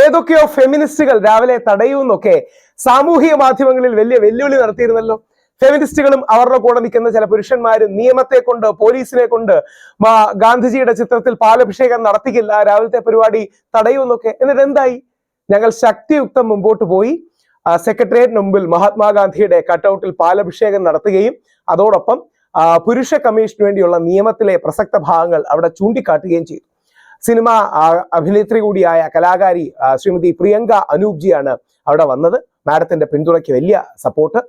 ഏതൊക്കെയോ ഫെമിനിസ്റ്റുകൾ രാവിലെ തടയുമെന്നൊക്കെ സാമൂഹിക മാധ്യമങ്ങളിൽ വലിയ വെല്ലുവിളി നടത്തിയിരുന്നല്ലോ. ഫെമിനിസ്റ്റുകളും അവരുടെ കൂടെ നിൽക്കുന്ന ചില പുരുഷന്മാരും നിയമത്തെ കൊണ്ട് പോലീസിനെ കൊണ്ട് ഗാന്ധിജിയുടെ ചിത്രത്തിൽ പാലഭിഷേകം നടത്തിക്കില്ല രാവിലത്തെ പരിപാടി തടയുമെന്നൊക്കെ എന്നിട്ട് എന്തായി ഞങ്ങൾ ശക്തിയുക്തം മുമ്പോട്ട് പോയി. സെക്രട്ടേറിയറ്റിന് മുമ്പിൽ മഹാത്മാഗാന്ധിയുടെ കട്ടൗട്ടിൽ പാലഭിഷേകം നടത്തുകയും അതോടൊപ്പം പുരുഷ കമ്മീഷന് വേണ്ടിയുള്ള നിയമത്തിലെ പ്രസക്ത ഭാഗങ്ങൾ അവിടെ ചൂണ്ടിക്കാട്ടുകയും ചെയ്തു. സിനിമ അഭിനേത്രി കൂടിയായ കലാകാരി ശ്രീമതി പ്രിയങ്ക അനൂപ്ജിയാണ് അവിടെ വന്നത്. മാഡത്തിന്റെ പിന്തുണയ്ക്ക് വലിയ സപ്പോർട്ട്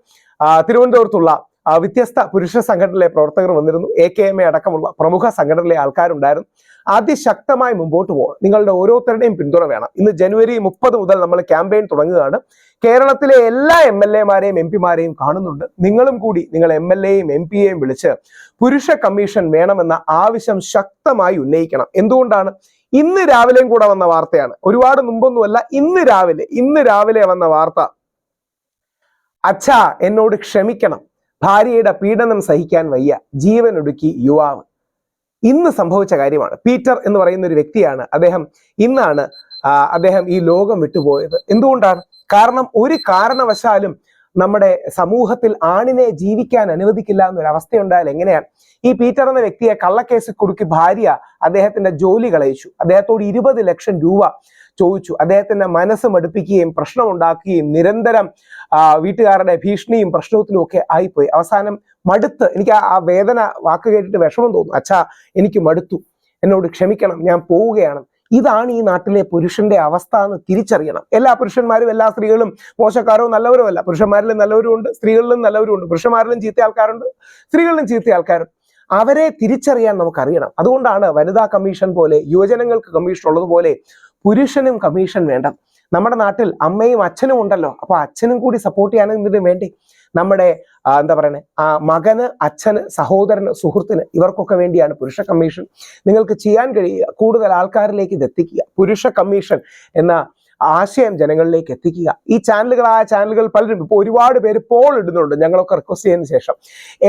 തിരുവനന്തപുരത്തുള്ള വ്യത്യസ്ത പുരുഷ സംഘടനയിലെ പ്രവർത്തകർ വന്നിരുന്നു. എ കെ എം എ അടക്കമുള്ള പ്രമുഖ സംഘടനയിലെ ആൾക്കാരുണ്ടായിരുന്നു. അതിശക്തമായി മുമ്പോട്ട് പോകണം നിങ്ങളുടെ ഓരോരുത്തരുടെയും പിന്തുണ വേണം. ഇന്ന് ജനുവരി മുപ്പത് മുതൽ നമ്മൾ ക്യാമ്പയിൻ തുടങ്ങുകയാണ്. കേരളത്തിലെ എല്ലാ എം എൽ എമാരെയും എം പിമാരെയും കാണുന്നുണ്ട്. നിങ്ങളും കൂടി നിങ്ങൾ എം എൽ എയും എം പിയെയും വിളിച്ച് പുരുഷ കമ്മീഷൻ വേണമെന്ന ആവശ്യം ശക്തമായി ഉന്നയിക്കണം. എന്തുകൊണ്ടാണ്? ഇന്ന് രാവിലെയും കൂടെ വന്ന വാർത്തയാണ്. ഒരുപാട് മുമ്പൊന്നുമല്ല ഇന്ന് രാവിലെ ഇന്ന് രാവിലെ വന്ന വാർത്ത. അച്ഛാ എന്നോട് ക്ഷമിക്കണം. ഭാര്യയുടെ പീഡനം സഹിക്കാൻ വയ്യ ജീവനൊടുക്കി യുവാവ്. ഇന്ന് സംഭവിച്ച കാര്യമാണ്. പീറ്റർ എന്ന് പറയുന്ന ഒരു വ്യക്തിയാണ് അദ്ദേഹം ഇന്നാണ് അദ്ദേഹം ഈ ലോകം വിട്ടുപോയത്. എന്തുകൊണ്ടാണ്? കാരണം ഒരു കാരണവശാലും നമ്മുടെ സമൂഹത്തിൽ ആണിനെ ജീവിക്കാൻ അനുവദിക്കില്ല എന്നൊരവസ്ഥയുണ്ടായാൽ എങ്ങനെയാണ്? ഈ പീറ്റർ എന്ന വ്യക്തിയെ കള്ളക്കേസിൽ കുടുക്കി ഭാര്യ അദ്ദേഹത്തിന്റെ ജോലി കളയിച്ചു അദ്ദേഹത്തോട് ഇരുപത് ലക്ഷം രൂപ ചോദിച്ചു. അദ്ദേഹത്തിന്റെ മനസ്സ് മടുപ്പിക്കുകയും പ്രശ്നമുണ്ടാക്കുകയും നിരന്തരം വീട്ടുകാരുടെ ഭീഷണിയും പ്രശ്നത്തിലും ഒക്കെ ആയിപ്പോയി. അവസാനം മടുത്ത് എനിക്ക് ആ വേദന വാക്ക് കേട്ടിട്ട് വിഷമം തോന്നുന്നു. അച്ഛാ എനിക്ക് മടുത്തു. എന്നോട് ക്ഷമിക്കണം ഞാൻ പോവുകയാണ്. ഇതാണ് ഈ നാട്ടിലെ പുരുഷന്റെ അവസ്ഥ എന്ന് തിരിച്ചറിയണം. എല്ലാ പുരുഷന്മാരും എല്ലാ സ്ത്രീകളും മോശക്കാരോ നല്ലവരോ അല്ല. പുരുഷന്മാരിലും നല്ലവരും ഉണ്ട് സ്ത്രീകളിലും നല്ലവരും ഉണ്ട്. പുരുഷന്മാരിലും ചീത്ത ആൾക്കാരുണ്ട് സ്ത്രീകളിലും ചീത്ത ആൾക്കാരുണ്ട് അവരെ തിരിച്ചറിയാൻ നമുക്കറിയണം. അതുകൊണ്ടാണ് വനിതാ കമ്മീഷൻ പോലെ യുവജനങ്ങൾക്ക് കമ്മീഷൻ ഉള്ളതുപോലെ പുരുഷനും കമ്മീഷൻ വേണ്ട നമ്മുടെ നാട്ടിൽ അമ്മയും അച്ഛനും ഉണ്ടല്ലോ. അപ്പൊ അച്ഛനും കൂടി സപ്പോർട്ട് ചെയ്യാനും വേണ്ടി നമ്മുടെ എന്താ പറയണേ ആ മകന് അച്ഛന് സഹോദരന് സുഹൃത്തിന് ഇവർക്കൊക്കെ വേണ്ടിയാണ് പുരുഷ കമ്മീഷൻ നിങ്ങൾക്ക് ചെയ്യാൻ കഴിയുക കൂടുതൽ ആൾക്കാരിലേക്ക് ഇത് എത്തിക്കുക. പുരുഷ കമ്മീഷൻ എന്ന ആശയം ജനങ്ങളിലേക്ക് എത്തിക്കുക. ഈ ചാനലുകളായ ചാനലുകൾ പലരും ഇപ്പോൾ ഒരുപാട് പേര് പോൾ ഇടുന്നുണ്ട്. ഞങ്ങളൊക്കെ റിക്വസ്റ്റ് ചെയ്യുന്ന ശേഷം.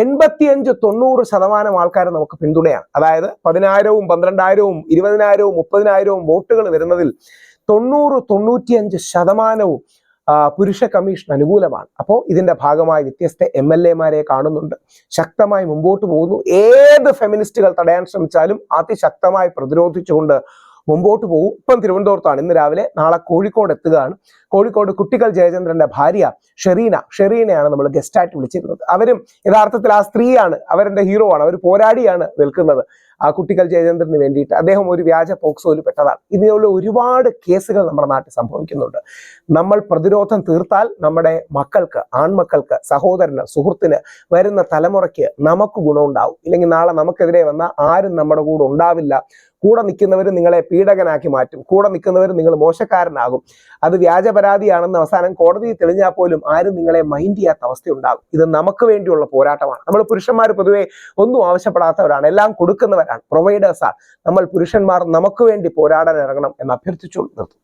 എൺപത്തിയഞ്ച് തൊണ്ണൂറ് ശതമാനം ആൾക്കാരെ നമുക്ക് പിന്തുണയാണ്. അതായത് പതിനായിരവും പന്ത്രണ്ടായിരവും ഇരുപതിനായിരവും മുപ്പതിനായിരവും വോട്ടുകൾ വരുന്നതിൽ തൊണ്ണൂറ് തൊണ്ണൂറ്റിയഞ്ച് ശതമാനവും പുരുഷ കമ്മീഷൻ അനുകൂലമാണ്. അപ്പോൾ ഇതിന്റെ ഭാഗമായി വ്യത്യസ്ത എം എൽ എമാരെ കാണുന്നുണ്ട്. ശക്തമായി മുമ്പോട്ട് പോകുന്നു. ഏത് ഫെമിനിസ്റ്റുകൾ തടയാൻ ശ്രമിച്ചാലും അതിശക്തമായി പ്രതിരോധിച്ചുകൊണ്ട് മുമ്പോട്ട് പോകും. ഇപ്പം തിരുവനന്തപുരത്താണ്. ഇന്ന് രാവിലെ നാളെ കോഴിക്കോട് എത്തുകയാണ്. കോഴിക്കോട് കുട്ടികൾ ജയചന്ദ്രന്റെ ഭാര്യ ഷെറീന. ഷെറീനയാണ് നമ്മൾ ഗസ്റ്റായിട്ട് വിളിച്ചിരുന്നത്. അവരും യഥാർത്ഥത്തിൽ ആ സ്ത്രീയാണ്. അവരുടെ ഹീറോ ആണ്. അവർ പോരാടിയാണ് നിൽക്കുന്നത്. ആ കുട്ടികൾ ജയചന്ദ്രന് വേണ്ടിയിട്ട് അദ്ദേഹം ഒരു വ്യാജ പോക്സോയിൽ പെട്ടതാണ്. ഇതുപോലെ ഒരുപാട് കേസുകൾ നമ്മുടെ നാട്ടിൽ സംഭവിക്കുന്നുണ്ട്. നമ്മൾ പ്രതിരോധം തീർത്താൽ നമ്മുടെ മക്കൾക്ക് ആൺമക്കൾക്ക് സഹോദരന് സുഹൃത്തിന് വരുന്ന തലമുറയ്ക്ക് നമുക്ക് ഗുണമുണ്ടാവും. ഇല്ലെങ്കിൽ നാളെ നമുക്കെതിരെ വന്ന ആരും നമ്മുടെ കൂടെ ഉണ്ടാവില്ല. കൂടെ നിൽക്കുന്നവർ നിങ്ങളെ പീഡകനാക്കി മാറ്റും. കൂടെ നിൽക്കുന്നവർ നിങ്ങൾ മോശക്കാരനാകും. അത് വ്യാജ പരാതിയാണെന്ന് അവസാനം കോടതി തെളിഞ്ഞാൽ പോലും ആരും നിങ്ങളെ മൈൻഡ് ചെയ്യാത്ത അവസ്ഥയുണ്ടാകും. ഇത് നമുക്ക് വേണ്ടിയുള്ള പോരാട്ടമാണ്. നമ്മൾ പുരുഷന്മാർ പൊതുവെ ഒന്നും ആവശ്യപ്പെടാത്തവരാണ്. എല്ലാം കൊടുക്കുന്നവരാണ് പ്രൊവൈഡേഴ്സാണ് നമ്മൾ പുരുഷന്മാർ നമുക്ക് വേണ്ടി പോരാടാൻ ഇറങ്ങണം എന്ന് അഭ്യർത്ഥിച്ചു നിർത്തും